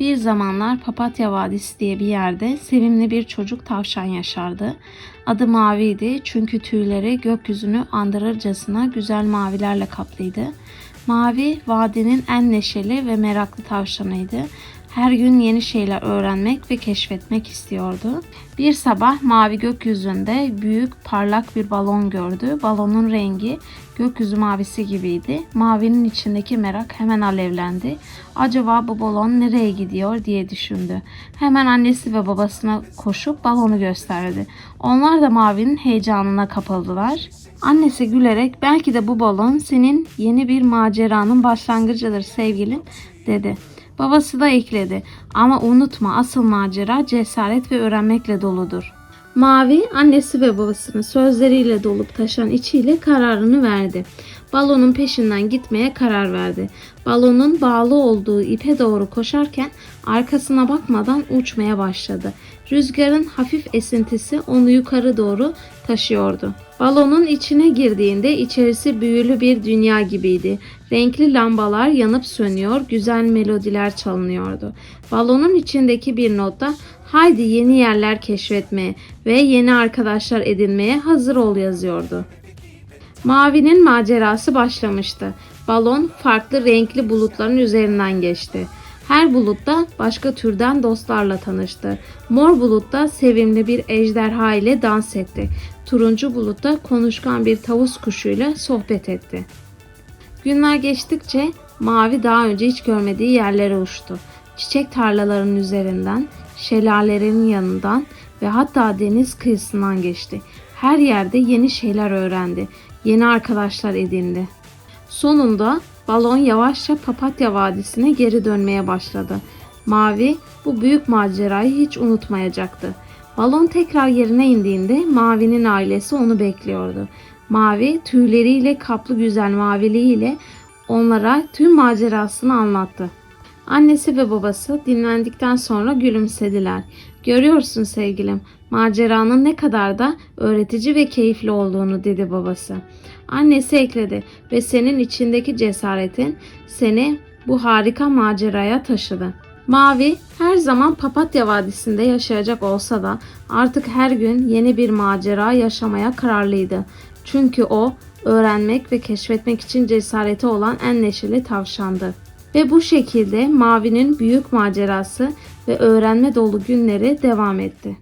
Bir zamanlar Papatya Vadisi diye bir yerde sevimli bir çocuk tavşan yaşardı. Adı Mavi'ydi çünkü tüyleri gökyüzünü andırırcasına güzel mavilerle kaplıydı. Mavi vadinin en neşeli ve meraklı tavşanıydı. Her gün yeni şeyler öğrenmek ve keşfetmek istiyordu. Bir sabah mavi gökyüzünde büyük parlak bir balon gördü. Balonun rengi gökyüzü mavisi gibiydi. Mavinin içindeki merak hemen alevlendi. Acaba bu balon nereye gidiyor diye düşündü. Hemen annesi ve babasına koşup balonu gösterdi. Onlar da mavinin heyecanına kapıldılar. Annesi gülerek belki de bu balon senin yeni bir maceranın başlangıcıdır sevgilim dedi. Babası da ekledi. Ama unutma asıl macera cesaret ve öğrenmekle doludur. Mavi annesi ve babasının sözleriyle dolup taşan içiyle kararını verdi. Balonun peşinden gitmeye karar verdi. Balonun bağlı olduğu ipe doğru koşarken arkasına bakmadan uçmaya başladı. Rüzgarın hafif esintisi onu yukarı doğru taşıyordu. Balonun içine girdiğinde içerisi büyülü bir dünya gibiydi. Renkli lambalar yanıp sönüyor, güzel melodiler çalınıyordu. Balonun içindeki bir notta haydi yeni yerler keşfetmeye ve yeni arkadaşlar edinmeye hazır ol yazıyordu. Mavi'nin macerası başlamıştı. Balon farklı renkli bulutların üzerinden geçti. Her bulutta başka türden dostlarla tanıştı. Mor bulutta sevimli bir ejderha ile dans etti. Turuncu bulutta konuşkan bir tavus kuşuyla sohbet etti. Günler geçtikçe Mavi daha önce hiç görmediği yerlere uçtu. Çiçek tarlalarının üzerinden, şelalelerin yanından ve hatta deniz kıyısından geçti. Her yerde yeni şeyler öğrendi. Yeni arkadaşlar edindi. Sonunda balon yavaşça Papatya Vadisi'ne geri dönmeye başladı. Mavi bu büyük macerayı hiç unutmayacaktı. Balon tekrar yerine indiğinde Mavi'nin ailesi onu bekliyordu. Mavi tüyleriyle kaplı güzel maviliğiyle onlara tüm macerasını anlattı. Annesi ve babası dinlendikten sonra gülümsediler. Görüyorsun sevgilim, maceranın ne kadar da öğretici ve keyifli olduğunu dedi babası. Annesi ekledi ve senin içindeki cesaretin seni bu harika maceraya taşıdı. Mavi her zaman Papatya Vadisi'nde yaşayacak olsa da artık her gün yeni bir macera yaşamaya kararlıydı. Çünkü o öğrenmek ve keşfetmek için cesareti olan en neşeli tavşandı. Ve bu şekilde Mavi'nin büyük macerası ve öğrenme dolu günleri devam etti.